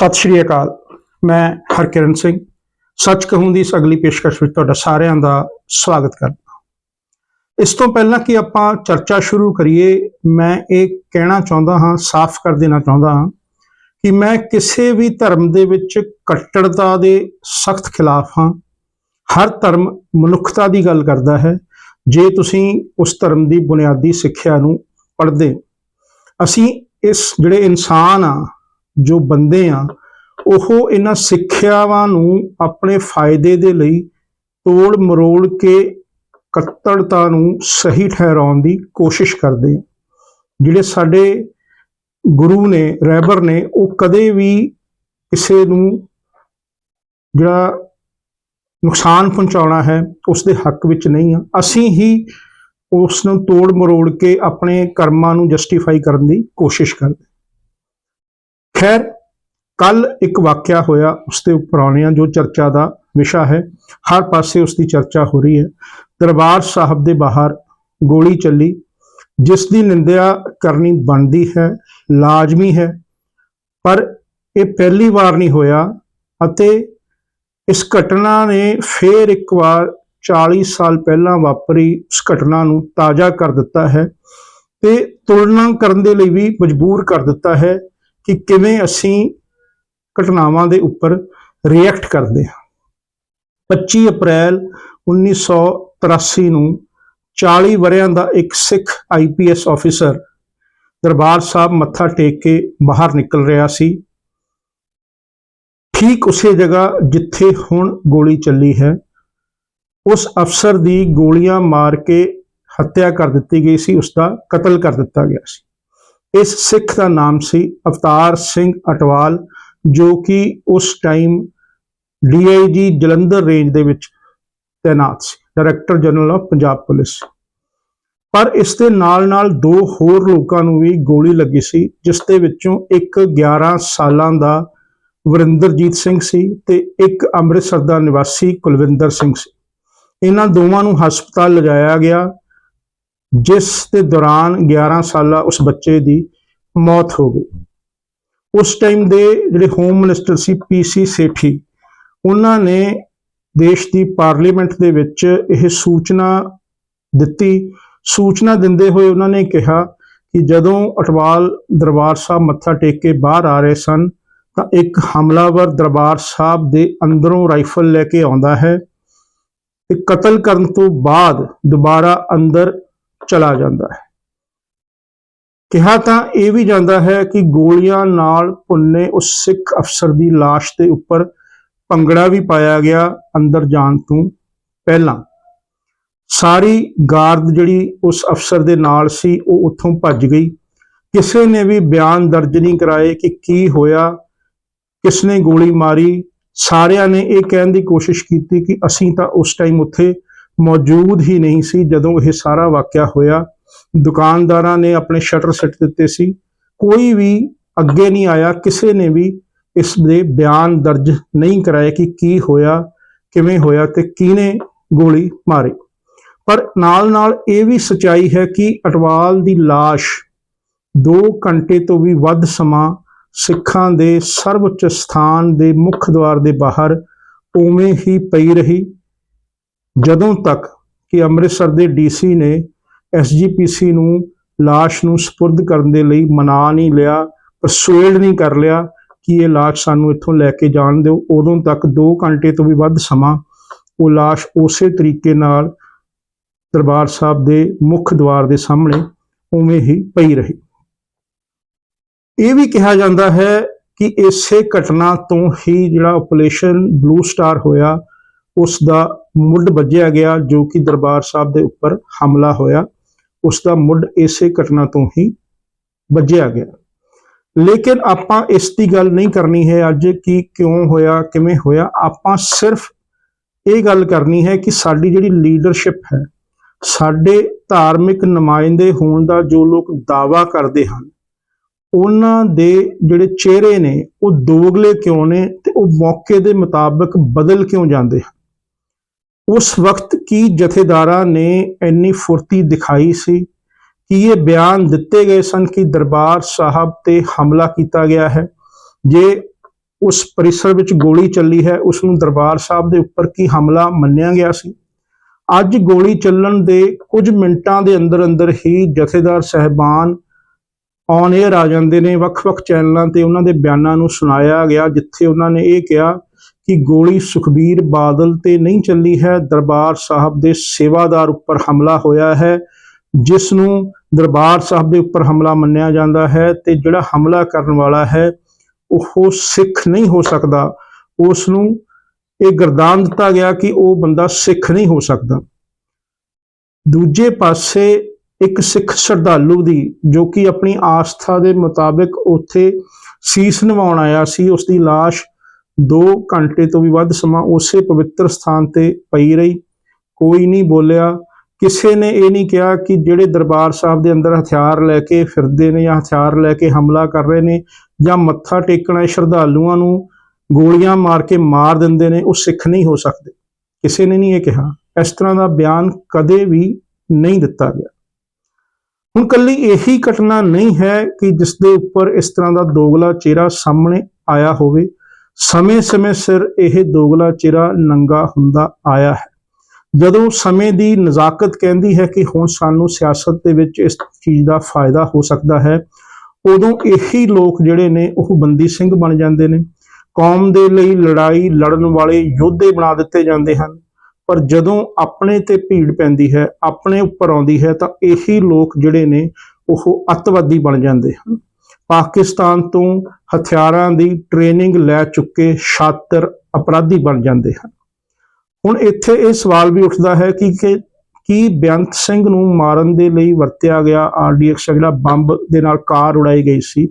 ਸਤਿ ਸ਼੍ਰੀ ਅਕਾਲ। ਮੈਂ ਹਰਕਿਰਨ ਸਿੰਘ। ਸੱਚ ਕਹੂੰ ਦੀ ਇਸ ਅਗਲੀ ਪੇਸ਼ਕਸ਼ ਵਿੱਚ ਤੁਹਾਡਾ ਸਾਰਿਆਂ ਦਾ ਸਵਾਗਤ ਕਰਦਾ ਇਸ ਤੋਂ ਪਹਿਲਾਂ ਕਿ ਆਪਾਂ ਚਰਚਾ ਸ਼ੁਰੂ ਕਰੀਏ, ਮੈਂ ਇਹ ਕਹਿਣਾ ਚਾਹੁੰਦਾ ਹਾਂ, ਸਾਫ਼ ਕਰ ਦੇਣਾ ਚਾਹੁੰਦਾ ਹਾਂ ਕਿ ਮੈਂ ਕਿਸੇ ਵੀ ਧਰਮ ਦੇ ਵਿੱਚ ਕੱਟੜਤਾ ਦੇ ਸਖਤ ਖਿਲਾਫ ਹਾਂ। ਹਰ ਧਰਮ ਮਨੁੱਖਤਾ ਦੀ ਗੱਲ ਕਰਦਾ ਹੈ। ਜੇ ਤੁਸੀਂ ਉਸ ਧਰਮ ਦੀ ਬੁਨਿਆਦੀ ਸਿੱਖਿਆ ਨੂੰ ਪੜ੍ਹਦੇ ਅਸੀਂ ਇਸ ਜਿਹੜੇ ਇਨਸਾਨ ਆ ਜੋ ਬੰਦੇ ਆ, ਉਹ ਇਹਨਾਂ ਸਿੱਖਿਆਵਾਂ ਨੂੰ ਆਪਣੇ ਫਾਇਦੇ ਦੇ ਲਈ ਤੋੜ ਮਰੋੜ ਕੇ ਕੱਤੜਤਾ ਨੂੰ ਸਹੀ ਠਹਿਰਾਉਣ ਦੀ ਕੋਸ਼ਿਸ਼ ਕਰਦੇ ਆ। ਜਿਹੜੇ ਸਾਡੇ ਗੁਰੂ ਨੇ ਰਹਿਬਰ ਨੇ, ਉਹ ਕਦੇ ਵੀ ਕਿਸੇ ਨੂੰ ਜਿਹੜਾ ਨੁਕਸਾਨ ਪਹੁੰਚਾਉਣਾ ਹੈ ਉਸ ਦੇ ਹੱਕ ਵਿੱਚ ਨਹੀਂ ਆ। ਅਸੀਂ ਹੀ ਉਸ ਨੂੰ ਤੋੜ ਮਰੋੜ ਕੇ ਆਪਣੇ ਕਰਮਾਂ ਨੂੰ ਜਸਟੀਫਾਈ ਕਰਨ ਦੀ ਕੋਸ਼ਿਸ਼ ਕਰਦੇ ਖੈਰ, ਕੱਲ ਇੱਕ ਵਾਕਿਆ ਹੋਇਆ ਉਸ ਦੇ ਉੱਪਰ ਆਉਣੇ ਆ ਜੋ ਚਰਚਾ ਦਾ ਵਿਸ਼ਾ ਹੈ, ਹਰ ਪਾਸੇ ਉਸ ਦੀ ਚਰਚਾ ਹੋ ਰਹੀ ਹੈ। ਦਰਬਾਰ ਸਾਹਿਬ ਦੇ ਬਾਹਰ ਗੋਲੀ ਚੱਲੀ, ਜਿਸ ਦੀ ਨਿੰਦਿਆ ਕਰਨੀ ਬਣਦੀ ਹੈ, ਲਾਜ਼ਮੀ ਹੈ, ਪਰ ਇਹ ਪਹਿਲੀ ਵਾਰ ਨਹੀਂ ਹੋਇਆ ਅਤੇ ਇਸ ਘਟਨਾ ਨੇ ਫੇਰ ਇੱਕ ਵਾਰ 40 ਸਾਲ ਪਹਿਲਾਂ ਵਾਪਰੀ ਉਸ ਘਟਨਾ ਨੂੰ ਤਾਜ਼ਾ ਕਰ ਦਿੱਤਾ ਹੈ ਤੇ ਤੁਲਨਾ ਕਰਨ ਦੇ ਲਈ ਵੀ ਮਜਬੂਰ ਕਰ ਦਿੱਤਾ ਹੈ। ਕਿ ਕਿਵੇਂ ਅਸੀਂ ਘਟਨਾਵਾਂ ਦੇ ਉੱਪਰ ਰਿਐਕਟ ਕਰਦੇ ਹਾਂ। 25 ਅਪ੍ਰੈਲ 1983 ਨੂੰ 40 ਵਰਿਆਂ ਦਾ ਇੱਕ ਸਿੱਖ ਆਈਪੀਐਸ ਆਫੀਸਰ ਦਰਬਾਰ ਸਾਹਿਬ ਮੱਥਾ ਟੇਕ ਕੇ ਬਾਹਰ ਨਿਕਲ ਰਿਹਾ ਸੀ। ਠੀਕ ਉਸੇ ਜਗ੍ਹਾ ਜਿੱਥੇ ਹੁਣ ਗੋਲੀ ਚੱਲੀ ਹੈ, ਉਸ ਅਫਸਰ ਦੀ ਗੋਲੀਆਂ ਮਾਰ ਕੇ ਹੱਤਿਆ ਕਰ ਦਿੱਤੀ ਗਈ ਸੀ ਉਸ ਦਾ ਕਤਲ ਕਰ ਦਿੱਤਾ ਗਿਆ ਸੀ। ਇਸ ਸਿੱਖ ਦਾ ਨਾਮ ਸੀ ਅਵਤਾਰ ਸਿੰਘ ਅਟਵਾਲ, ਜੋ ਕਿ ਉਸ ਟਾਈਮ ਡੀਆਈਜੀ ਜਲੰਧਰ ਰੇਂਜ ਦੇ ਵਿੱਚ ਤੈਨਾਤ ਸੀ director general of Punjab police ਪਰ ਇਸ ਦੇ ਨਾਲ-ਨਾਲ ਦੋ ਹੋਰ ਲੋਕਾਂ ਨੂੰ ਵੀ ਗੋਲੀ ਲੱਗੀ ਸੀ, ਜਿਸ ਦੇ ਵਿੱਚੋਂ ਇੱਕ 11 ਸਾਲਾਂ ਦਾ ਵਰਿੰਦਰਜੀਤ ਸਿੰਘ ਸੀ ਤੇ ਇੱਕ ਅੰਮ੍ਰਿਤਸਰ ਦਾ ਨਿਵਾਸੀ ਕੁਲਵਿੰਦਰ ਸਿੰਘ ਸੀ। ਇਹਨਾਂ ਦੋਵਾਂ ਨੂੰ ਹਸਪਤਾਲ ਲਿਜਾਇਆ ਗਿਆ ਜਿਸ ਦੇ ਦੌਰਾਨ 11 ਸਾਲਾ ਉਸ ਬੱਚੇ ਦੀ ਮੌਤ ਹੋ ਗਈ। ਉਸ ਟਾਈਮ ਦੇ ਜਿਹੜੇ ਹੋਮ ਮਿਨਿਸਟਰ ਸੀ ਪੀਸੀ ਸੇਠੀ ਉਹਨਾਂ ਨੇ ਦੇਸ਼ ਦੀ ਪਾਰਲੀਮੈਂਟ ਦੇ ਵਿੱਚ ਇਹ ਸੂਚਨਾ ਦਿੱਤੀ। ਸੂਚਨਾ ਦਿੰਦੇ ਹੋਏ ਉਹਨਾਂ ਨੇ ਕਿਹਾ ਕਿ ਜਦੋਂ ਅਟਵਾਲ ਦਰਬਾਰ ਸਾਹਿਬ ਮੱਥਾ ਟੇਕ ਕੇ ਬਾਹਰ ਆ ਰਹੇ ਸਨ, ਤਾਂ ਇੱਕ ਹਮਲਾਵਰ ਦਰਬਾਰ ਸਾਹਿਬ ਦੇ ਅੰਦਰੋਂ ਰਾਈਫਲ ਲੈ ਕੇ ਆਉਂਦਾ ਹੈ ਤੇ ਕਤਲ ਕਰਨ ਤੋਂ ਬਾਅਦ ਦੁਬਾਰਾ ਅੰਦਰ ਚਲਾ ਜਾਂਦਾ ਹੈ। ਕਿਹਾ ਤਾਂ ਇਹ ਵੀ ਜਾਂਦਾ ਹੈ ਕਿ ਗੋਲੀਆਂ ਨਾਲ ਭੁੰਨੇ ਉਸ ਸਿੱਖ ਅਫਸਰ ਦੀ ਲਾਸ਼ ਦੇ ਉੱਪਰ ਭੰਗੜਾ ਵੀ ਪਾਇਆ ਗਿਆ ਅੰਦਰ ਜਾਣ ਤੋਂ ਪਹਿਲਾਂ। ਸਾਰੀ ਗਾਰਦ ਜਿਹੜੀ ਉਸ ਅਫਸਰ ਦੇ ਨਾਲ ਸੀ, ਉਹ ਉੱਥੋਂ ਭੱਜ ਗਈ। ਕਿਸੇ ਨੇ ਵੀ ਬਿਆਨ ਦਰਜ ਨਹੀਂ ਕਰਾਏ ਕਿ ਕੀ ਹੋਇਆ। ਕਿਸਨੇ ਗੋਲੀ ਮਾਰੀ। ਸਾਰਿਆਂ ਨੇ ਇਹ ਕਹਿਣ ਦੀ ਕੋਸ਼ਿਸ਼ ਕੀਤੀ ਕਿ ਅਸੀਂ ਤਾਂ ਉਸ ਟਾਈਮ ਉੱਥੇ ਮੌਜੂਦ ਹੀ ਨਹੀਂ ਸੀ ਜਦੋਂ ਇਹ ਸਾਰਾ ਵਾਕਿਆ ਹੋਇਆ। ਦੁਕਾਨਦਾਰਾਂ ਨੇ ਆਪਣੇ ਸ਼ਟਰ ਸਿੱਟ ਦਿੱਤੇ ਸੀ। ਕੋਈ ਵੀ ਅੱਗੇ ਨਹੀਂ ਆਇਆ। ਕਿਸੇ ਨੇ ਵੀ ਇਸ ਦੇ ਬਿਆਨ ਦਰਜ ਨਹੀਂ ਕਰਾਏ ਕਿ ਕੀ ਹੋਇਆ, ਕਿਵੇਂ ਹੋਇਆ ਤੇ ਕਿਹਨੇ ਗੋਲੀ ਮਾਰੀ। ਪਰ ਨਾਲ-ਨਾਲ ਇਹ ਵੀ ਸਚਾਈ ਹੈ ਕਿ ਅਟਵਾਲ ਦੀ লাশ 2 ਘੰਟੇ ਤੋਂ ਵੀ ਵੱਧ ਸਮਾਂ ਸਿੱਖਾਂ ਦੇ ਸਰਵਉੱਚ ਸਥਾਨ ਦੇ ਮੁੱਖ ਦੁਆਰ ਦੇ ਬਾਹਰ ਉਵੇਂ ਹੀ ਪਈ ਰਹੀ। ਜਦੋਂ ਤੱਕ ਕਿ ਅੰਮ੍ਰਿਤਸਰ ਦੇ ਡੀਸੀ ਨੇ ਐਸਜੀਪੀਸੀ ਨੂੰ লাশ ਨੂੰ ਸਪੁਰਦ ਕਰਨ ਦੇ ਲਈ ਮਨਾ ਨਹੀਂ ਲਿਆ ਪਰਸੂਏਡ ਨਹੀਂ ਕਰ ਲਿਆ ਕਿ ਇਹ লাশ ਸਾਨੂੰ ਇੱਥੋਂ ਲੈ ਕੇ ਜਾਣ ਦਿਓ ਉਦੋਂ ਤੱਕ 2 ਘੰਟੇ ਤੋਂ ਵੀ ਵੱਧ ਸਮਾਂ ਉਹ লাশ ਉਸੇ ਤਰੀਕੇ ਨਾਲ ਦਰਬਾਰ ਸਾਹਿਬ ਦੇ ਮੁੱਖ ਦੁਆਰ ਦੇ ਸਾਹਮਣੇ ਉਵੇਂ ਹੀ ਪਈ ਰਹੀ ਇਹ ਵੀ ਕਿਹਾ ਜਾਂਦਾ ਹੈ ਕਿ ਇਸੇ ਘਟਨਾ ਤੋਂ ਹੀ ਜਿਹੜਾ ਆਪਰੇਸ਼ਨ ਬਲੂ ਸਟਾਰ ਹੋਇਆ ਉਸ ਦਾ ਮੁੱਢ ਵੱਜਿਆ ਗਿਆ ਜੋ ਕਿ ਦਰਬਾਰ ਸਾਹਿਬ ਦੇ ਉੱਪਰ ਹਮਲਾ ਹੋਇਆ। ਉਸ ਦਾ ਮੁੱਢ ਇਸੇ ਘਟਨਾ ਤੋਂ ਹੀ ਵੱਜਿਆ ਗਿਆ। ਲੇਕਿਨ ਆਪਾਂ ਇਸ ਦੀ ਗੱਲ ਨਹੀਂ ਕਰਨੀ ਹੈ ਅੱਜ ਕਿ ਕਿਉਂ ਹੋਇਆ, ਕਿਵੇਂ ਹੋਇਆ। ਆਪਾਂ ਸਿਰਫ ਇਹ ਗੱਲ ਕਰਨੀ ਹੈ ਕਿ ਸਾਡੀ ਜਿਹੜੀ ਲੀਡਰਸ਼ਿਪ ਹੈ, ਸਾਡੇ ਧਾਰਮਿਕ ਨੁਮਾਇੰਦੇ ਹੋਣ ਦਾ ਜੋ ਲੋਕ ਦਾਵਾ ਕਰਦੇ ਹਨ, ਉਹਨਾਂ ਦੇ ਜਿਹੜੇ ਚਿਹਰੇ ਨੇ, ਉਹ ਦੋਗਲੇ ਕਿਉਂ ਨੇ ਤੇ ਉਹ ਮੌਕੇ ਦੇ ਮੁਤਾਬਕ ਬਦਲ ਕਿਉਂ ਜਾਂਦੇ ਹਨ? ਉਸ ਵਕਤ ਕੀ ਜਥੇਦਾਰਾਂ ਨੇ ਇੰਨੀ ਫੁਰਤੀ ਦਿਖਾਈ ਸੀ? ਕਿ ਇਹ ਬਿਆਨ ਦਿੱਤੇ ਗਏ ਸਨ ਕਿ ਦਰਬਾਰ ਸਾਹਿਬ ਤੇ ਹਮਲਾ ਕੀਤਾ ਗਿਆ ਹੈ? ਜੇ ਉਸ ਪਰਿਸਰ ਵਿੱਚ ਗੋਲੀ ਚੱਲੀ ਹੈ, ਉਸ ਨੂੰ ਦਰਬਾਰ ਸਾਹਿਬ ਦੇ ਉੱਪਰ ਕੀ ਹਮਲਾ ਮੰਨਿਆ ਗਿਆ ਸੀ? ਅੱਜ ਗੋਲੀ ਚੱਲਣ ਦੇ ਕੁਝ ਮਿੰਟਾਂ ਦੇ ਅੰਦਰ ਅੰਦਰ ਹੀ ਜਥੇਦਾਰ ਸਹਿਬਾਨ ਔਨ 에ਅਰ ਆ ਜਾਂਦੇ ਨੇ। ਵੱਖ-ਵੱਖ ਚੈਨਲਾਂ ਤੇ ਉਹਨਾਂ ਦੇ ਬਿਆਨਾਂ ਨੂੰ ਸੁਣਾਇਆ ਗਿਆ, ਜਿੱਥੇ ਉਹਨਾਂ ਨੇ ਇਹ ਕਿਹਾ ਕਿ ਗੋਲੀ ਸੁਖਬੀਰ ਬਾਦਲ ਤੇ ਨਹੀਂ ਚੱਲੀ ਹੈ। ਦਰਬਾਰ ਸਾਹਿਬ ਦੇ ਸੇਵਾਦਾਰ ਉੱਪਰ ਹਮਲਾ ਹੋਇਆ ਹੈ ਜਿਸ ਨੂੰ ਦਰਬਾਰ ਸਾਹਿਬ ਦੇ ਉੱਪਰ ਹਮਲਾ ਮੰਨਿਆ ਜਾਂਦਾ ਹੈ ਤੇ ਜਿਹੜਾ ਹਮਲਾ ਕਰਨ ਵਾਲਾ ਹੈ, ਉਹ ਸਿੱਖ ਨਹੀਂ ਹੋ ਸਕਦਾ। ਉਸ ਨੂੰ ਇਹ ਗਰਦਾਨ ਦਿੱਤਾ ਗਿਆ ਕਿ ਉਹ ਬੰਦਾ ਸਿੱਖ ਨਹੀਂ ਹੋ ਸਕਦਾ। ਦੂਜੇ ਪਾਸੇ ਇੱਕ ਸਿੱਖ ਸ਼ਰਧਾਲੂ ਦੀ, ਜੋ ਕਿ ਆਪਣੀ ਆਸਥਾ ਦੇ ਮੁਤਾਬਿਕ ਉੱਥੇ ਸੀਸ ਨਿਵਾਉਣ ਆਇਆ ਸੀ ਉਸ ਦੀ লাশ 2 ਘੰਟੇ ਤੋਂ ਵੀ ਵੱਧ ਸਮਾਂ ਉਸੇ ਪਵਿੱਤਰ ਸਥਾਨ ਤੇ ਪਈ ਰਹੀ। ਕੋਈ ਨਹੀਂ ਬੋਲਿਆ, ਕਿਸੇ ਨੇ ਇਹ ਨਹੀਂ ਕਿਹਾ ਕਿ ਜਿਹੜੇ ਦਰਬਾਰ ਸਾਹਿਬ ਦੇ ਅੰਦਰ ਹਥਿਆਰ ਲੈ ਕੇ ਫਿਰਦੇ ਨੇ ਜਾਂ ਹਥਿਆਰ ਲੈ ਕੇ ਹਮਲਾ ਕਰ ਰਹੇ ਨੇ ਜਾਂ ਮੱਥਾ ਟੇਕਣਾ, ਸ਼ਰਧਾਲੂਆਂ ਨੂੰ ਗੋਲੀਆਂ ਮਾਰ ਕੇ ਮਾਰ ਦਿੰਦੇ ਨੇ, ਉਹ ਸਿੱਖ ਨਹੀਂ ਹੋ ਸਕਦੇ। ਕਿਸੇ ਨੇ ਨਹੀਂ ਇਹ ਕਿਹਾ। ਇਸ ਤਰ੍ਹਾਂ ਦਾ ਬਿਆਨ ਕਦੇ ਵੀ ਨਹੀਂ ਦਿੱਤਾ ਗਿਆ। ਹੁਣ ਕੱਲੀ ਇਹੀ ਘਟਨਾ ਨਹੀਂ ਹੈ ਕਿ ਜਿਸ ਦੇ ਉੱਪਰ ਇਸ ਤਰ੍ਹਾਂ ਦਾ ਦੋਗਲਾ ਚਿਹਰਾ ਸਾਹਮਣੇ ਆਇਆ ਹੋਵੇ। ਸਮੇਂ-ਸਮੇਂ ਸਿਰ ਇਹ ਦੋਗਲਾ ਚਿਹਰਾ ਨੰਗਾ ਹੁੰਦਾ ਆਇਆ ਹੈ। ਜਦੋਂ ਸਮੇਂ ਦੀ ਨਜ਼ਾਕਤ ਕਹਿੰਦੀ ਹੈ ਕਿ ਹੁਣ ਸਾਨੂੰ ਸਿਆਸਤ ਦੇ ਵਿੱਚ ਇਸ ਚੀਜ਼ ਦਾ ਫਾਇਦਾ ਹੋ ਸਕਦਾ ਹੈ, ਉਦੋਂ ਇਹੀ ਲੋਕ ਜਿਹੜੇ ਨੇ ਉਹ ਬੰਦੀ ਸਿੰਘ ਬਣ ਜਾਂਦੇ ਨੇ। ਕੌਮ ਦੇ ਲਈ ਲੜਾਈ ਲੜਨ ਵਾਲੇ ਯੋਧੇ ਬਣਾ ਦਿੱਤੇ ਜਾਂਦੇ ਹਨ। ਪਰ ਜਦੋਂ ਆਪਣੇ ਤੇ ਭੀੜ ਪੈਂਦੀ ਹੈ, ਆਪਣੇ ਉੱਪਰ ਆਉਂਦੀ ਹੈ ਤਾਂ ਇਹੀ ਲੋਕ ਜਿਹੜੇ ਨੇ ਉਹ ਅੱਤਵਾਦੀ ਬਣ ਜਾਂਦੇ ਹਨ। ਪਾਕਿਸਤਾਨ ਤੋਂ ਹਥਿਆਰਾਂ ਦੀ ਟ੍ਰੇਨਿੰਗ ਲੈ ਚੁੱਕੇ ਛਾਤਰ ਅਪਰਾਧੀ ਬਣ ਜਾਂਦੇ ਹਨ। ਹੁਣ ਇੱਥੇ ਇਹ ਸਵਾਲ ਵੀ ਉੱਠਦਾ ਹੈ ਕਿ ਕਿ ਕੀ ਬੇਅੰਤ ਸਿੰਘ ਨੂੰ ਮਾਰਨ ਦੇ ਲਈ ਵਰਤਿਆ ਗਿਆ ਆਰਡੀਐਕਸ ਜਿਹੜਾ ਬੰਬ ਦੇ ਨਾਲ ਕਾਰ ਉਡਾਈ ਗਈ ਸੀ।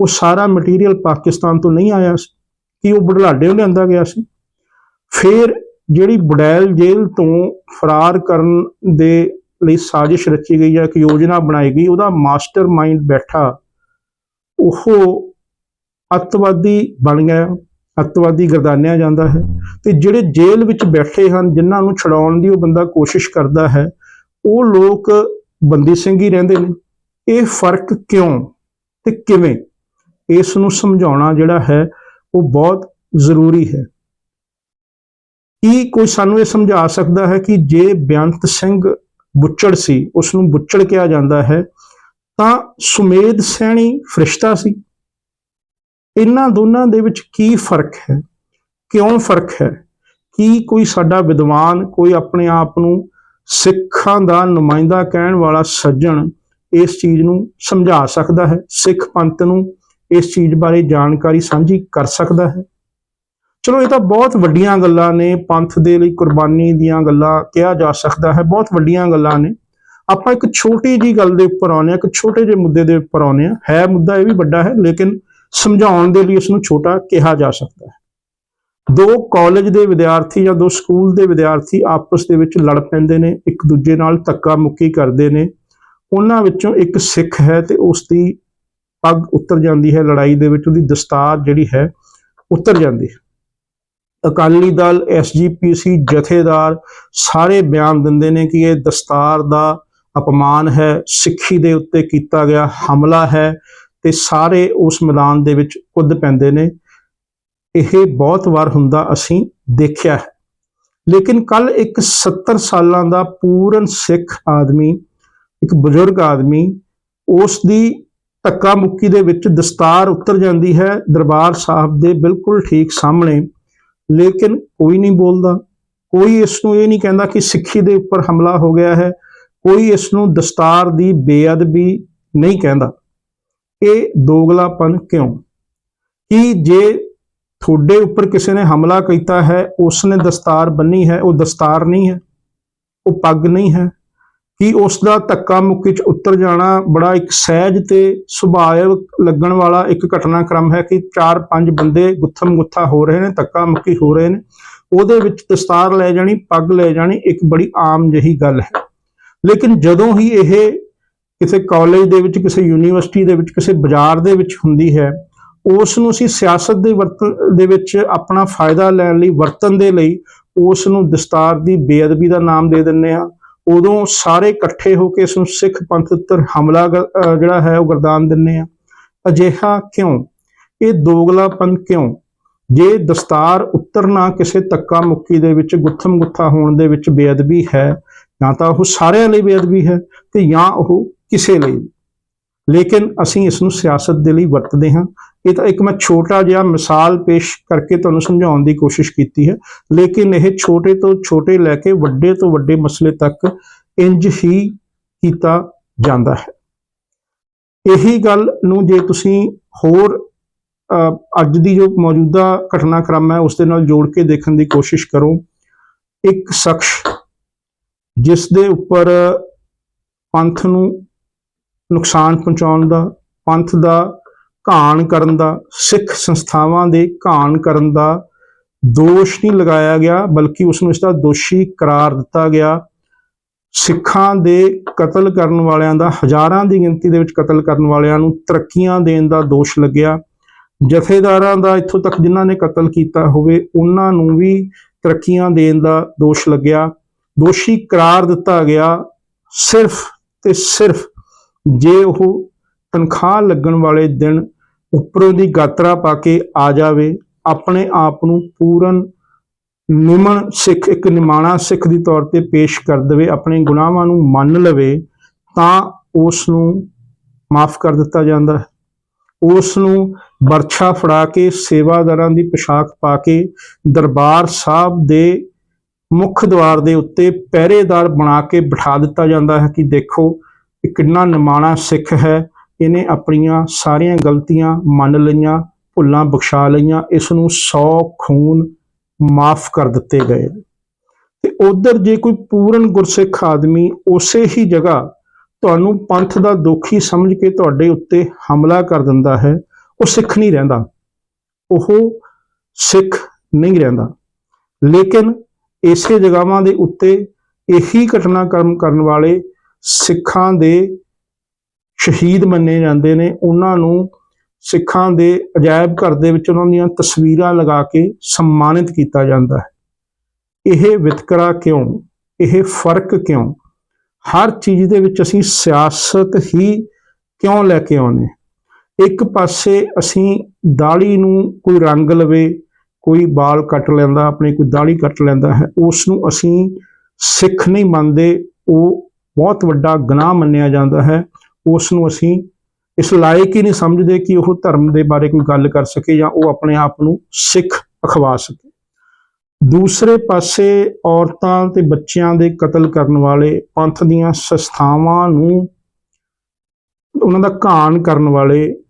ਉਹ ਸਾਰਾ ਮਟੀਰੀਅਲ ਪਾਕਿਸਤਾਨ ਤੋਂ ਨਹੀਂ ਆਇਆ ਸੀ, ਕਿ ਉਹ ਬੁਢਲਾਡੇ ਲਿਆਂਦਾ ਗਿਆ ਸੀ? ਫਿਰ ਜਿਹੜੀ ਬੁਡੈਲ ਜੇਲ੍ਹ ਤੋਂ ਫਰਾਰ ਕਰਨ ਦੇ ਲਈ ਸਾਜ਼ਿਸ਼ ਰਚੀ ਗਈ ਹੈ ਇੱਕ ਯੋਜਨਾ ਬਣਾਈ ਗਈ, ਉਹਦਾ ਮਾਸਟਰ ਮਾਈਂਡ ਬੈਠਾ ਉਹ ਅੱਤਵਾਦੀ ਬਣ ਗਿਆ, ਅੱਤਵਾਦੀ ਗਰਦਾਨਿਆ ਜਾਂਦਾ ਹੈ ਤੇ ਜਿਹੜੇ ਜੇਲ੍ਹ ਵਿੱਚ ਬੈਠੇ ਹਨ, ਜਿਨ੍ਹਾਂ ਨੂੰ ਛਡਾਉਣ ਦੀ ਉਹ ਬੰਦਾ ਕੋਸ਼ਿਸ਼ ਕਰਦਾ ਹੈ, ਉਹ ਲੋਕ ਬੰਦੀ ਸਿੰਘ ਹੀ ਰਹਿੰਦੇ ਨੇ। ਇਹ ਫ਼ਰਕ ਕਿਉਂ ਤੇ ਕਿਵੇਂ? ਇਸ ਨੂੰ ਸਮਝਾਉਣਾ ਜਿਹੜਾ ਹੈ, ਉਹ ਬਹੁਤ ਜ਼ਰੂਰੀ ਹੈ। ਕੀ ਕੋਈ ਸਾਨੂੰ ਇਹ ਸਮਝਾ ਸਕਦਾ ਹੈ ਕਿ ਜੇ ਬੇਅੰਤ ਸਿੰਘ ਬੁੱਚੜ ਸੀ ਉਸ ਨੂੰ ਬੁੱਚੜ ਕਿਹਾ ਜਾਂਦਾ ਹੈ ਤਾਂ ਸੁਮੇਧ ਸੈਣੀ ਫਰਿਸ਼ਤਾ ਸੀ। ਇਹਨਾਂ ਦੋਨਾਂ ਦੇ ਵਿੱਚ ਕੀ ਫ਼ਰਕ ਹੈ? ਕਿਉਂ ਫ਼ਰਕ ਹੈ? ਕੀ ਕੋਈ ਸਾਡਾ ਵਿਦਵਾਨ, ਕੋਈ ਆਪਣੇ ਆਪ ਨੂੰ ਸਿੱਖਾਂ ਦਾ ਨੁਮਾਇੰਦਾ ਕਹਿਣ ਵਾਲਾ ਸੱਜਣ ਇਸ ਚੀਜ਼ ਨੂੰ ਸਮਝਾ ਸਕਦਾ ਹੈ? ਸਿੱਖ ਪੰਥ ਨੂੰ ਇਸ ਚੀਜ਼ ਬਾਰੇ ਜਾਣਕਾਰੀ ਸਾਂਝੀ ਕਰ ਸਕਦਾ ਹੈ? ਚਲੋ, ਇਹ ਤਾਂ ਬਹੁਤ ਵੱਡੀਆਂ ਗੱਲਾਂ ਨੇ। ਪੰਥ ਦੇ ਲਈ ਕੁਰਬਾਨੀ ਦੀਆਂ ਗੱਲਾਂ ਕਿਹਾ ਜਾ ਸਕਦਾ ਹੈ। ਬਹੁਤ ਵੱਡੀਆਂ ਗੱਲਾਂ ਨੇ। ਆਪਾਂ ਇੱਕ ਛੋਟੀ ਜੀ ਗੱਲ ਦੇ ਉੱਪਰ ਆਉਂਦੇ ਹਾਂ, ਇੱਕ ਛੋਟੇ ਜਿਹੇ ਮੁੱਦੇ ਦੇ ਉੱਪਰ ਆਉਂਦੇ ਹਾਂ। ਹੈ ਮੁੱਦਾ ਇਹ ਵੀ ਵੱਡਾ ਹੈ, ਲੇਕਿਨ ਸਮਝਾਉਣ ਦੇ ਲਈ ਇਸ ਨੂੰ ਛੋਟਾ ਕਿਹਾ ਜਾ ਸਕਦਾ ਹੈ। ਦੋ ਕਾਲਜ ਦੇ ਵਿਦਿਆਰਥੀ ਜਾਂ ਦੋ ਸਕੂਲ ਦੇ ਵਿਦਿਆਰਥੀ ਆਪਸ ਦੇ ਵਿੱਚ ਲੜ ਪੈਂਦੇ ਨੇ, ਇੱਕ ਦੂਜੇ ਨਾਲ ਧੱਕਾ ਮੁੱਕੀ ਕਰਦੇ ਨੇ। ਉਹਨਾਂ ਵਿੱਚੋਂ ਇੱਕ ਸਿੱਖ ਹੈ ਤੇ ਉਸ ਦੀ ਪੱਗ ਉੱਤਰ ਜਾਂਦੀ ਹੈ, ਲੜਾਈ ਦੇ ਵਿੱਚ ਉਹਦੀ ਦਸਤਾਰ ਜਿਹੜੀ ਹੈ ਉੱਤਰ ਜਾਂਦੀ ਹੈ। ਅਕਾਲੀ ਦਲ ਐਸਜੀਪੀਸੀ ਜਥੇਦਾਰ ਸਾਰੇ ਬਿਆਨ ਦਿੰਦੇ ਨੇ ਕਿ ਇਹ ਦਸਤਾਰ ਦਾ ਅਪਮਾਨ ਹੈ, ਸਿੱਖੀ ਦੇ ਉੱਤੇ ਕੀਤਾ ਗਿਆ ਹਮਲਾ ਹੈ ਤੇ ਸਾਰੇ ਉਸ ਮੈਦਾਨ ਦੇ ਵਿੱਚ ਕੁੱਦ ਪੈਂਦੇ ਨੇ। ਇਹ ਬਹੁਤ ਵਾਰ ਹੁੰਦਾ ਅਸੀਂ ਦੇਖਿਆ ਹੈ। ਲੇਕਿਨ ਕੱਲ ਇੱਕ 70 ਸਾਲਾਂ ਦਾ ਪੂਰਨ ਸਿੱਖ ਆਦਮੀ, ਇੱਕ ਬਜ਼ੁਰਗ ਆਦਮੀ, ਉਸ ਦੀ ਧੱਕਾ ਮੁੱਕੀ ਦੇ ਵਿੱਚ ਦਸਤਾਰ ਉਤਰ ਜਾਂਦੀ ਹੈ। ਦਰਬਾਰ ਸਾਹਿਬ ਦੇ ਬਿਲਕੁਲ ਠੀਕ ਸਾਹਮਣੇ। ਲੇਕਿਨ ਕੋਈ ਨਹੀਂ ਬੋਲਦਾ। ਕੋਈ ਇਸ ਨੂੰ ਇਹ ਨਹੀਂ ਕਹਿੰਦਾ ਕਿ ਸਿੱਖੀ ਦੇ ਉੱਪਰ ਹਮਲਾ ਹੋ ਗਿਆ ਹੈ। ਕੋਈ ਇਸ ਨੂੰ ਦਸਤਾਰ ਦੀ ਬੇਅਦਬੀ ਨਹੀਂ ਕਹਿੰਦਾ। ਇਹ ਦੋਗਲਾਪਨ ਕਿਉਂ? ਕਿ ਜੇ ਤੁਹਾਡੇ ਉੱਪਰ ਕਿਸੇ ਨੇ ਹਮਲਾ ਕੀਤਾ ਹੈ ਉਸ ਨੇ ਦਸਤਾਰ ਬੰਨੀ ਹੈ, ਉਹ ਦਸਤਾਰ ਨਹੀਂ ਹੈ, ਉਹ ਪੱਗ ਨਹੀਂ ਹੈ? ਕਿ ਉਸ ਦਾ ਧੱਕਾ ਮੁੱਕੀ ਚ ਉਤਰ ਜਾਣਾ ਬੜਾ ਇੱਕ ਸਹਿਜ ਤੇ ਸੁਭਾਵਿਕ ਲੱਗਣ ਵਾਲਾ ਇੱਕ ਘਟਨਾਕ੍ਰਮ ਹੈ ਕਿ ਚਾਰ ਪੰਜ ਬੰਦੇ ਗੁੱਥਮ ਗੁੱਥਾ ਹੋ ਰਹੇ ਨੇ, ਧੱਕਾ ਮੁੱਕੀ ਹੋ ਰਹੇ ਨੇ, ਉਹਦੇ ਵਿੱਚ ਦਸਤਾਰ ਲੈ ਜਾਣੀ, ਪੱਗ ਲੈ ਜਾਣੀ, ਇੱਕ ਬੜੀ ਆਮ ਜਿਹੀ ਗੱਲ ਹੈ। ਲੇਕਿਨ ਜਦੋਂ ਹੀ ਇਹ ਕਿਸੇ ਕਾਲਜ ਦੇ ਵਿੱਚ, ਕਿਸੇ ਯੂਨੀਵਰਸਿਟੀ ਦੇ ਵਿੱਚ, ਕਿਸੇ ਬਾਜ਼ਾਰ ਦੇ ਵਿੱਚ ਹੁੰਦੀ ਹੈ ਉਸ ਨੂੰ ਅਸੀਂ ਸਿਆਸਤ ਦੇ ਵਰਤਨ ਦੇ ਵਿੱਚ ਆਪਣਾ ਫਾਇਦਾ ਲੈਣ ਲਈ ਵਰਤਨ ਦੇ ਲਈ ਉਸ ਨੂੰ ਦਸਤਾਰ ਦੀ ਬੇਅਦਬੀ ਦਾ ਨਾਮ ਦੇ ਦਿੰਨੇ ਆ ਉਦੋਂ ਸਾਰੇ ਇਕੱਠੇ ਹੋ ਕੇ ਇਸ ਨੂੰ ਸਿੱਖ ਪੰਥ ਉੱਤੇ ਹਮਲਾ ਗ- ਜਿਹੜਾ ਹੈ ਉਹ ਗਰਦਾਨ ਦਿੰਨੇ ਆ ਅਜਿਹਾ ਕਿਉਂ? ਇਹ ਦੋਗਲਾਪਨ ਕਿਉਂ? ਜੇ ਦਸਤਾਰ ਉਤਰਨਾ ਕਿਸੇ ਤੱਕਾ ਮੁੱਕੀ ਦੇ ਵਿੱਚ ਗੁੱਥਮ ਗੁੱਥਾ ਹੋਣ ਦੇ ਵਿੱਚ ਬੇਅਦਬੀ ਹੈ ਜਾਂ ਤਾਂ ਉਹ ਸਾਰਿਆਂ ਲਈ ਬੇਅਦਬੀ ਹੈ ਤੇ ਜਾਂ ਉਹ ਕਿਸੇ ਲਈ ਵੀ। ਲੇਕਿਨ ਅਸੀਂ ਇਸ ਨੂੰ ਸਿਆਸਤ ਦੇ ਲਈ ਵਰਤਦੇ ਹਾਂ। ਇਹ ਤਾਂ ਇੱਕ ਮੈਂ ਛੋਟਾ ਜਿਹਾ ਮਿਸਾਲ ਪੇਸ਼ ਕਰਕੇ ਤੁਹਾਨੂੰ ਸਮਝਾਉਣ ਦੀ ਕੋਸ਼ਿਸ਼ ਕੀਤੀ ਹੈ। ਲੇਕਿਨ ਇਹ ਛੋਟੇ ਤੋਂ ਛੋਟੇ ਲੈ ਕੇ ਵੱਡੇ ਤੋਂ ਵੱਡੇ ਮਸਲੇ ਤੱਕ ਇੰਜ ਹੀ ਕੀਤਾ ਜਾਂਦਾ ਹੈ। ਇਹੀ ਗੱਲ ਨੂੰ ਜੇ ਤੁਸੀਂ ਹੋਰ ਅ, ਅੱਜ ਦੀ ਜੋ ਮੌਜੂਦਾ ਘਟਨਾਕ੍ਰਮ ਹੈ ਉਸ ਦੇ ਨਾਲ ਜੋੜ ਕੇ ਦੇਖਣ ਦੀ ਕੋਸ਼ਿਸ਼ ਕਰੋ। ਇੱਕ ਸ਼ਖਸ ਜਿਸ ਦੇ ਉੱਪਰ ਪੰਥ ਨੂੰ ਨੁਕਸਾਨ ਪਹੁੰਚਾਉਣ ਦਾ, ਪੰਥ ਦਾ ਘਾਣ ਕਰਨ ਦਾ, ਸਿੱਖ ਸੰਸਥਾਵਾਂ ਦੇ ਘਾਣ ਕਰਨ ਦਾ ਦੋਸ਼ ਨਹੀਂ ਲਗਾਇਆ ਗਿਆ, ਬਲਕਿ ਉਸ ਨੂੰ ਇਸ ਦਾ ਦੋਸ਼ੀ ਕਰਾਰ ਦਿੱਤਾ ਗਿਆ। ਸਿੱਖਾਂ ਦੇ ਕਤਲ ਕਰਨ ਵਾਲਿਆਂ ਦਾ, ਹਜ਼ਾਰਾਂ ਦੀ ਗਿਣਤੀ ਦੇ ਵਿੱਚ ਕਤਲ ਕਰਨ ਵਾਲਿਆਂ ਨੂੰ ਤਰੱਕੀਆਂ ਦੇਣ ਦਾ ਦੋਸ਼ ਲੱਗਿਆ। ਜਥੇਦਾਰਾਂ ਦਾ ਇੱਥੋਂ ਤੱਕ ਜਿਨ੍ਹਾਂ ਨੇ ਕਤਲ ਕੀਤਾ ਹੋਵੇ, ਉਹਨਾਂ ਨੂੰ ਵੀ ਤਰੱਕੀਆਂ ਦੇਣ ਦਾ ਦੋਸ਼ ਲੱਗਿਆ। ਦੋਸ਼ੀ ਕਰਾਰ ਦਿੱਤਾ ਗਿਆ ਸਿਰਫ ਤੇ ਸਿਰਫ ਜੇ ਉਹ ਤਨਖਾਹ ਲੱਗਣ ਵਾਲੇ ਦਿਨ ਉੱਪਰੋਂ ਦੀ ਗਾਤਰਾ ਪਾ ਕੇ ਆ ਜਾਵੇ, ਆਪਣੇ ਆਪ ਨੂੰ ਪੂਰਨ ਨਿਮਨ ਸਿੱਖ, ਇੱਕ ਨਿਮਾਣਾ ਸਿੱਖ ਦੀ ਤੌਰ ਤੇ ਪੇਸ਼ ਕਰ ਦੇਵੇ, ਆਪਣੇ ਗੁਨਾਹਾਂ ਨੂੰ ਮੰਨ ਲਵੇ, ਤਾਂ ਉਸ ਨੂੰ ਮਾਫ ਕਰ ਦਿੱਤਾ ਜਾਂਦਾ ਹੈ। ਉਸ ਨੂੰ ਬਰਛਾ ਫੜਾ ਕੇ, ਸੇਵਾਦਾਰਾਂ ਦੀ ਪੋਸ਼ਾਕ ਪਾ ਕੇ, ਦਰਬਾਰ ਸਾਹਿਬ ਦੇ ਮੁੱਖ ਦਵਾਰ ਦੇ ਉੱਤੇ ਪਹਿਰੇਦਾਰ ਬਣਾ ਕੇ ਬਿਠਾ ਦਿੱਤਾ ਜਾਂਦਾ ਹੈ ਕਿ ਦੇਖੋ ਕਿੰਨਾ ਨਿਮਾਣਾ ਸਿੱਖ ਹੈ। ਇਹਨੇ ਆਪਣੀਆਂ ਸਾਰੀਆਂ ਗਲਤੀਆਂ ਮੰਨ ਲਈਆਂ, ਭੁੱਲਾਂ ਬਖਸ਼ਾ ਲਈਆਂ ਇਸ ਨੂੰ 100 ਖੂਨ ਮਾਫ ਕਰ ਦਿੱਤੇ ਗਏ। ਨੇ। ਤੇ ਉਧਰ ਜੇ ਕੋਈ ਪੂਰਨ ਗੁਰਸਿੱਖ ਆਦਮੀ ਉਸੇ ਹੀ ਜਗ੍ਹਾ ਤੁਹਾਨੂੰ ਪੰਥ ਦਾ ਦੋਖੀ ਸਮਝ ਕੇ ਤੁਹਾਡੇ ਉੱਤੇ ਹਮਲਾ ਕਰ ਦਿੰਦਾ ਹੈ, ਉਹ ਸਿੱਖ ਨਹੀਂ ਰਹਿੰਦਾ। ਉਹ ਸਿੱਖ ਨਹੀਂ ਰਹਿੰਦਾ। ਲੇਕਿਨ ਇਸੇ ਜਗ੍ਹਾਵਾਂ ਦੇ ਉੱਤੇ ਇਹੀ ਘਟਨਾਕ੍ਰਮ ਕਰਨ ਵਾਲੇ ਸਿੱਖਾਂ ਦੇ ਸ਼ਹੀਦ ਮੰਨੇ ਜਾਂਦੇ ਨੇ। ਉਹਨਾਂ ਨੂੰ ਸਿੱਖਾਂ ਦੇ ਅਜਾਇਬ ਘਰ ਦੇ ਵਿੱਚ ਉਹਨਾਂ ਦੀਆਂ ਤਸਵੀਰਾਂ ਲਗਾ ਕੇ ਸਨਮਾਨਿਤ ਕੀਤਾ ਜਾਂਦਾ ਹੈ। ਇਹ ਵਿਤਕਰਾ ਕਿਉਂ? ਇਹ ਫ਼ਰਕ ਕਿਉਂ? ਹਰ ਚੀਜ਼ ਦੇ ਵਿੱਚ ਅਸੀਂ ਸਿਆਸਤ ਹੀ ਕਿਉਂ ਲੈ ਕੇ ਆਉਨੇ ਇੱਕ ਪਾਸੇ ਅਸੀਂ ਦਾੜੀ ਨੂੰ ਕੋਈ ਰੰਗ ਲਵੇ ਕੋਈ ਬਾਲ ਕੱਟ ਲੈਂਦਾ, ਆਪਣੀ ਕੋਈ ਦਾੜੀ ਕੱਟ ਲੈਂਦਾ ਹੈ ਉਸ ਨੂੰ ਅਸੀਂ ਸਿੱਖ ਨਹੀਂ ਮੰਨਦੇ, ਉਹ ਬਹੁਤ ਵੱਡਾ ਗੁਨਾਹ ਮੰਨਿਆ ਜਾਂਦਾ ਹੈ। ਉਸ ਨੂੰ ਅਸੀਂ ਇਸ ਲਾਇਕ ਹੀ ਨਹੀਂ ਸਮਝਦੇ ਕਿ ਉਹ ਧਰਮ ਦੇ ਬਾਰੇ ਕੋਈ ਗੱਲ ਕਰ ਸਕੇ ਜਾਂ ਉਹ ਆਪਣੇ ਆਪ ਨੂੰ ਸਿੱਖ ਅਖਵਾ ਸਕੇ। ਦੂਸਰੇ ਪਾਸੇ ਔਰਤਾਂ ਤੇ ਬੱਚਿਆਂ ਦੇ ਕਤਲ ਕਰਨ ਵਾਲੇ ਪੰਥ ਦੀਆਂ ਸੰਸਥਾਵਾਂ ਨੂੰ, ਉਹਨਾਂ ਦਾ ਘਾਣ ਕਰਨ ਵਾਲੇ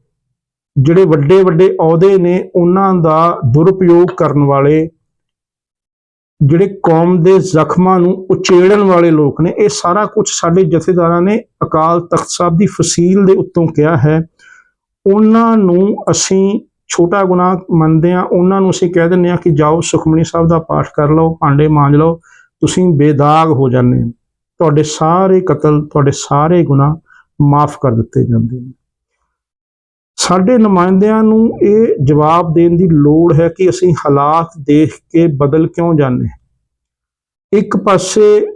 ਜਿਹੜੇ ਵੱਡੇ ਵੱਡੇ ਅਹੁਦੇ ਨੇ, ਉਹਨਾਂ ਦਾ ਦੁਰਉਪਯੋਗ ਕਰਨ ਵਾਲੇ ਜਿਹੜੇ ਕੌਮ ਦੇ ਜ਼ਖਮਾਂ ਨੂੰ ਉਚੇੜਨ ਵਾਲੇ ਲੋਕ ਨੇ, ਇਹ ਸਾਰਾ ਕੁਝ ਸਾਡੇ ਜਥੇਦਾਰਾਂ ਨੇ ਅਕਾਲ ਤਖਤ ਸਾਹਿਬ ਦੀ ਫਸੀਲ ਦੇ ਉੱਤੋਂ ਕਿਹਾ ਹੈ। ਉਹਨਾਂ ਨੂੰ ਅਸੀਂ ਛੋਟਾ ਗੁਨਾਹ ਮੰਨਦੇ ਆ ਉਹਨਾਂ ਨੂੰ ਅਸੀਂ ਕਹਿ ਦਿੰਦੇ ਆ ਕਿ ਜਾਓ, ਸੁਖਮਨੀ ਸਾਹਿਬ ਦਾ ਪਾਠ ਕਰ ਲਓ, ਭਾਂਡੇ ਮਾਂਜ ਲਓ, ਤੁਸੀਂ ਬੇਦਾਗ ਹੋ ਜਾਂਦੇ ਹੋ। ਤੁਹਾਡੇ ਸਾਰੇ ਕਤਲ, ਤੁਹਾਡੇ ਸਾਰੇ ਗੁਨਾਹ ਮਾਫ ਕਰ ਦਿੱਤੇ ਜਾਂਦੇ ਨੇ। ਸਾਡੇ ਨੁਮਾਇੰਦਿਆਂ ਨੂੰ ਇਹ ਜਵਾਬ ਦੇਣ ਦੀ ਲੋੜ ਹੈ ਕਿ ਅਸੀਂ ਹਾਲਾਤ ਦੇਖ ਕੇ ਬਦਲ ਕਿਉਂ ਜਾਂਦੇ ਇੱਕ ਪਾਸੇ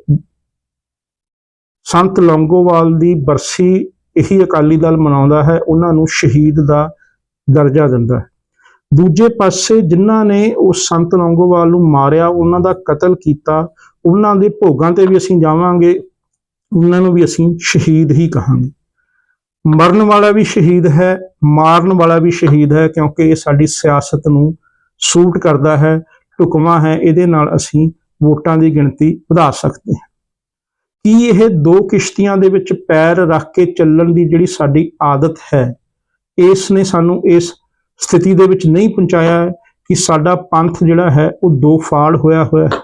ਸੰਤ ਲੰਗੋਵਾਲ ਦੀ ਬਰਸੀ ਇਹੀ ਅਕਾਲੀ ਦਲ ਮਨਾਉਂਦਾ ਹੈ, ਉਹਨਾਂ ਨੂੰ ਸ਼ਹੀਦ ਦਾ ਦਰਜਾ ਦਿੰਦਾ ਹੈ। ਦੂਜੇ ਪਾਸੇ ਜਿਨ੍ਹਾਂ ਨੇ ਉਸ ਸੰਤ ਲੰਗੋਵਾਲ ਨੂੰ ਮਾਰਿਆ, ਉਹਨਾਂ ਦਾ ਕਤਲ ਕੀਤਾ, ਉਹਨਾਂ ਦੇ ਭੋਗਾਂ ਤੇ ਵੀ ਅਸੀਂ ਜਾਵਾਂਗੇ, ਉਹਨਾਂ ਨੂੰ ਵੀ ਅਸੀਂ ਸ਼ਹੀਦ ਹੀ ਕਹਾਂਗੇ। ਮਰਨ ਵਾਲਾ ਵੀ ਸ਼ਹੀਦ ਹੈ, ਮਾਰਨ ਵਾਲਾ ਵੀ ਸ਼ਹੀਦ ਹੈ ਕਿਉਂਕਿ ਇਹ ਸਾਡੀ ਸਿਆਸਤ ਨੂੰ ਸੂਟ ਕਰਦਾ ਹੈ, ਢੁਕਵਾਂ ਹੈ, ਇਹਦੇ ਨਾਲ ਅਸੀਂ ਵੋਟਾਂ ਦੀ ਗਿਣਤੀ ਵਧਾ ਸਕਦੇ ਹਾਂ। ਕੀ ਇਹ ਦੋ ਕਿਸ਼ਤੀਆਂ ਦੇ ਵਿੱਚ ਪੈਰ ਰੱਖ ਕੇ ਚੱਲਣ ਦੀ ਜਿਹੜੀ ਸਾਡੀ ਆਦਤ ਹੈ, ਇਸ ਨੇ ਸਾਨੂੰ ਇਸ ਸਥਿਤੀ ਦੇ ਵਿੱਚ ਨਹੀਂ ਪਹੁੰਚਾਇਆ ਕਿ ਸਾਡਾ ਪੰਥ ਜਿਹੜਾ ਹੈ ਉਹ ਦੋ ਫਾੜ ਹੋਇਆ ਹੋਇਆ ਹੈ?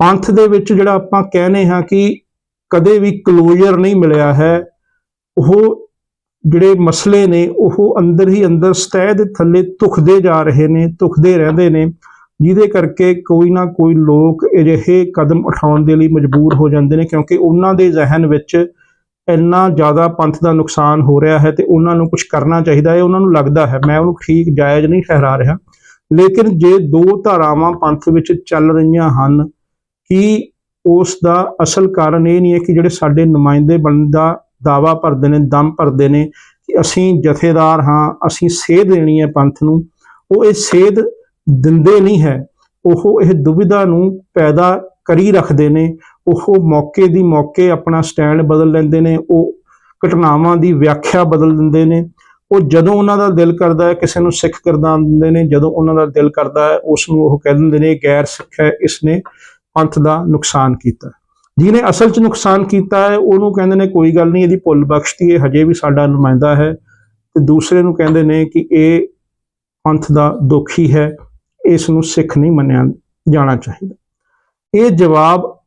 ਪੰਥ ਦੇ ਵਿੱਚ ਜਿਹੜਾ ਆਪਾਂ ਕਹਿੰਦੇ ਹਾਂ ਕਿ ਕਦੇ ਵੀ ਕਲੋਜ਼ਰ ਨਹੀਂ ਮਿਲਿਆ ਹੈ ਉਹ ਜਿਹੜੇ ਮਸਲੇ ਨੇ, ਉਹ ਅੰਦਰ ਹੀ ਅੰਦਰ ਸਤਹ ਦੇ ਥੱਲੇ ਧੁਖਦੇ ਜਾ ਰਹੇ ਨੇ, ਧੁਖਦੇ ਰਹਿੰਦੇ ਨੇ, ਜਿਹਦੇ ਕਰਕੇ ਕੋਈ ਨਾ ਕੋਈ ਲੋਕ ਅਜਿਹੇ ਕਦਮ ਉਠਾਉਣ ਦੇ ਲਈ ਮਜਬੂਰ ਹੋ ਜਾਂਦੇ ਨੇ, ਕਿਉਂਕਿ ਉਹਨਾਂ ਦੇ ਜ਼ਿਹਨ ਵਿੱਚ ਇੰਨਾ ਜ਼ਿਆਦਾ ਪੰਥ ਦਾ ਨੁਕਸਾਨ ਹੋ ਰਿਹਾ ਹੈ ਤੇ ਉਹਨਾਂ ਨੂੰ ਕੁਝ ਕਰਨਾ ਚਾਹੀਦਾ ਹੈ, ਉਹਨਾਂ ਨੂੰ ਲੱਗਦਾ ਹੈ, ਮੈਂ ਉਹਨੂੰ ਠੀਕ ਜਾਇਜ਼ ਨਹੀਂ ਠਹਿਰਾ ਰਿਹਾ। ਲੇਕਿਨ ਜੇ ਦੋ ਧਾਰਾਵਾਂ ਪੰਥ ਵਿੱਚ ਚੱਲ ਰਹੀਆਂ ਹਨ, ਕਿ ਉਸ ਦਾ ਅਸਲ ਕਾਰਨ ਇਹ ਨਹੀਂ ਹੈ ਕਿ ਜਿਹੜੇ ਸਾਡੇ ਨੁਮਾਇੰਦੇ ਬਣਦਾ ਦਾਵਾ ਭਰਦੇ ਨੇ, ਦਮ ਭਰਦੇ ਨੇ ਕਿ ਅਸੀਂ ਜਥੇਦਾਰ ਹਾਂ, ਅਸੀਂ ਸੇਧ ਦੇਣੀ ਹੈ ਪੰਥ ਨੂੰ। ਉਹ ਇਹ ਸੇਧ ਦਿੰਦੇ ਨਹੀਂ ਹੈ। ਉਹ ਇਹ ਦੁਬਿਧਾ ਨੂੰ ਪੈਦਾ ਕਰੀ ਰੱਖਦੇ ਨੇ। ਉਹ ਮੌਕੇ ਦੀ ਮੌਕੇ ਆਪਣਾ ਸਟੈਂਡ ਬਦਲ ਲੈਂਦੇ ਨੇ। ਉਹ ਘਟਨਾਵਾਂ ਦੀ ਵਿਆਖਿਆ ਬਦਲ ਦਿੰਦੇ ਨੇ। ਉਹ ਜਦੋਂ ਉਹਨਾਂ ਦਾ ਦਿਲ ਕਰਦਾ ਹੈ, ਕਿਸੇ ਨੂੰ ਸਿੱਖ ਕਰਦਾਨ ਦਿੰਦੇ ਨੇ। ਜਦੋਂ ਉਹਨਾਂ ਦਾ ਦਿਲ ਕਰਦਾ ਹੈ, ਉਸ ਨੂੰ ਉਹ ਕਹਿ ਦਿੰਦੇ ਨੇ, ਗੈਰ ਸਿੱਖ ਹੈ, ਇਸ ਨੇ ਪੰਥ ਦਾ ਨੁਕਸਾਨ ਕੀਤਾ। ਜਿਹਨੇ ਅਸਲ 'ਚ ਨੁਕਸਾਨ ਕੀਤਾ ਹੈ, ਉਹਨੂੰ ਕਹਿੰਦੇ ਨੇ ਕੋਈ ਗੱਲ ਨਹੀਂ, ਇਹਦੀ ਭੁੱਲ ਬਖਸ਼ਤੀ ਇਹ ਹਜੇ ਵੀ ਸਾਡਾ ਨੁਮਾਇੰਦਾ ਹੈ। ਤੇ ਦੂਸਰੇ ਨੂੰ ਕਹਿੰਦੇ ਨੇ ਕਿ ਇਹ ਪੰਥ ਦਾ ਦੋਖੀ ਹੈ, ਇਸ ਨੂੰ ਸਿੱਖ ਨਹੀਂ ਮੰਨਿਆ ਜਾਣਾ ਚਾਹੀਦਾ। ਇਹ ਜਵਾਬ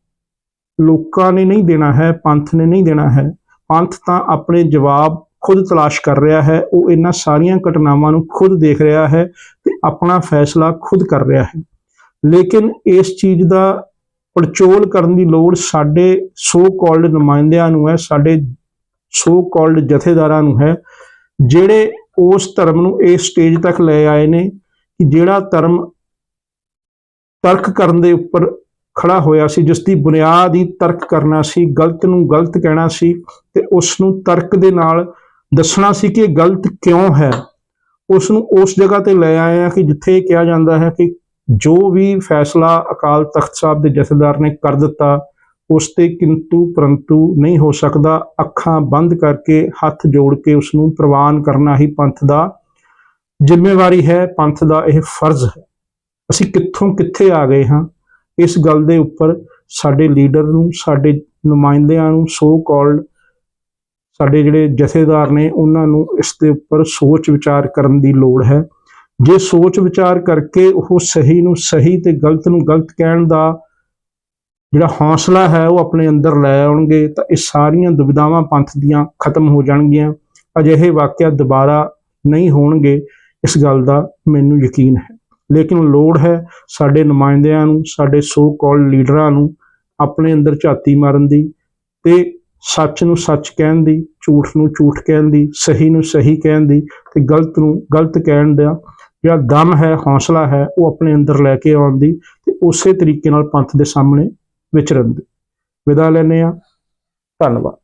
ਲੋਕਾਂ ਨੇ ਨਹੀਂ ਦੇਣਾ ਹੈ, ਪੰਥ ਨੇ ਨਹੀਂ ਦੇਣਾ ਹੈ। ਪੰਥ ਤਾਂ ਆਪਣੇ ਜਵਾਬ ਖੁਦ ਤਲਾਸ਼ ਕਰ ਰਿਹਾ ਹੈ, ਉਹ ਇਹਨਾਂ ਸਾਰੀਆਂ ਘਟਨਾਵਾਂ ਨੂੰ ਖੁਦ ਦੇਖ ਰਿਹਾ ਹੈ ਤੇ ਆਪਣਾ ਫੈਸਲਾ ਖੁਦ ਕਰ ਰਿਹਾ ਹੈ। ਲੇਕਿਨ ਇਸ ਚੀਜ਼ ਦਾ ਪੜਚੋਲ ਕਰਨ ਦੀ ਲੋੜ ਸਾਡੇ ਸੋ ਕਾਲਡ ਨੁਮਾਇੰਦਿਆਂ ਨੂੰ ਹੈ, ਸਾਡੇ ਸੋ ਕਾਲਡ ਜਥੇਦਾਰਾਂ ਨੂੰ ਹੈ, ਜਿਹੜੇ ਉਸ ਧਰਮ ਨੂੰ ਇਸ ਸਟੇਜ ਤੱਕ ਲੈ ਆਏ ਨੇ ਕਿ ਜਿਹੜਾ ਧਰਮ ਤਰਕ ਕਰਨ ਦੇ ਉੱਪਰ ਖੜਾ ਹੋਇਆ ਸੀ, ਜਿਸ ਦੀ ਬੁਨਿਆਦ ਹੀ ਤਰਕ ਕਰਨਾ ਸੀ, ਗਲਤ ਨੂੰ ਗਲਤ ਕਹਿਣਾ ਸੀ ਤੇ ਉਸ ਨੂੰ ਤਰਕ ਦੇ ਨਾਲ ਦੱਸਣਾ ਸੀ ਕਿ ਇਹ ਗਲਤ ਕਿਉਂ ਹੈ। ਉਸ ਨੂੰ ਉਸ ਜਗ੍ਹਾ ਤੇ ਲੈ ਆਏ ਆ ਕਿ ਜਿੱਥੇ ਕਿਹਾ ਜਾਂਦਾ ਹੈ ਕਿ ਜੋ ਵੀ ਫੈਸਲਾ ਅਕਾਲ ਤਖਤ ਸਾਹਿਬ ਦੇ ਜਥੇਦਾਰ ਨੇ ਕਰ ਦਿੱਤਾ, ਉਸ ਤੇ ਕਿੰਤੂ ਪਰੰਤੂ ਨਹੀਂ ਹੋ ਸਕਦਾ। ਅੱਖਾਂ ਬੰਦ ਕਰਕੇ ਹੱਥ ਜੋੜ ਕੇ ਉਸ ਨੂੰ ਪ੍ਰਵਾਨ ਕਰਨਾ ਹੀ ਪੰਥ ਦਾ ਜ਼ਿੰਮੇਵਾਰੀ ਹੈ। ਪੰਥ ਦਾ ਇਹ ਫਰਜ਼ ਹੈ। ਅਸੀਂ ਕਿੱਥੋਂ ਕਿੱਥੇ ਆ ਗਏ ਹਾਂ? ਇਸ ਗੱਲ ਦੇ ਉੱਪਰ ਸਾਡੇ ਲੀਡਰ ਨੂੰ, ਸਾਡੇ ਨੁਮਾਇੰਦਿਆਂ ਨੂੰ ਸੋ ਕਾਲਡ ਸਾਡੇ ਜਿਹੜੇ ਜਥੇਦਾਰ ਨੇ, ਉਹਨਾਂ ਨੂੰ ਇਸ ਦੇ ਉੱਪਰ ਸੋਚ ਵਿਚਾਰ ਕਰਨ ਦੀ ਲੋੜ ਹੈ। ਜੇ ਸੋਚ ਵਿਚਾਰ ਕਰਕੇ ਉਹ ਸਹੀ ਨੂੰ ਸਹੀ ਤੇ ਗਲਤ ਨੂੰ ਗਲਤ ਕਹਿਣ ਦਾ ਜਿਹੜਾ ਹੌਸਲਾ ਹੈ ਉਹ ਆਪਣੇ ਅੰਦਰ ਲੈ ਆਉਣਗੇ, ਤਾਂ ਇਹ ਸਾਰੀਆਂ ਦੁਬਿਧਾਵਾਂ ਪੰਥ ਦੀਆਂ ਖਤਮ ਹੋ ਜਾਣਗੀਆਂ। ਅਜਿਹੇ ਵਾਕਿਆ ਦੁਬਾਰਾ ਨਹੀਂ ਹੋਣਗੇ, ਇਸ ਗੱਲ ਦਾ ਮੈਨੂੰ ਯਕੀਨ ਹੈ। ਲੇਕਿਨ ਲੋੜ ਹੈ ਸਾਡੇ ਨੁਮਾਇੰਦਿਆਂ ਨੂੰ, ਸਾਡੇ ਸੋ ਕਾਲਡ ਲੀਡਰਾਂ ਨੂੰ ਆਪਣੇ ਅੰਦਰ ਝਾਤੀ ਮਾਰਨ ਦੀ ਤੇ ਸੱਚ ਨੂੰ ਸੱਚ ਕਹਿਣ ਦੀ, ਝੂਠ ਨੂੰ ਝੂਠ ਕਹਿਣ ਦੀ, ਸਹੀ ਨੂੰ ਸਹੀ ਕਹਿਣ ਦੀ ਤੇ ਗਲਤ ਨੂੰ ਗਲਤ ਕਹਿਣ ਦਾ ਜਿਹੜਾ ਦਮ ਹੈ, ਹੌਸਲਾ ਹੈ, ਉਹ ਆਪਣੇ ਅੰਦਰ ਲੈ ਕੇ ਆਉਣ ਦੀ ਤੇ ਉਸੇ ਤਰੀਕੇ ਨਾਲ ਪੰਥ ਦੇ ਸਾਹਮਣੇ ਵਿਚਰਨ ਦੀ ਵਿਦਾ ਲੈਂਦੇ ਆ ਧੰਨਵਾਦ।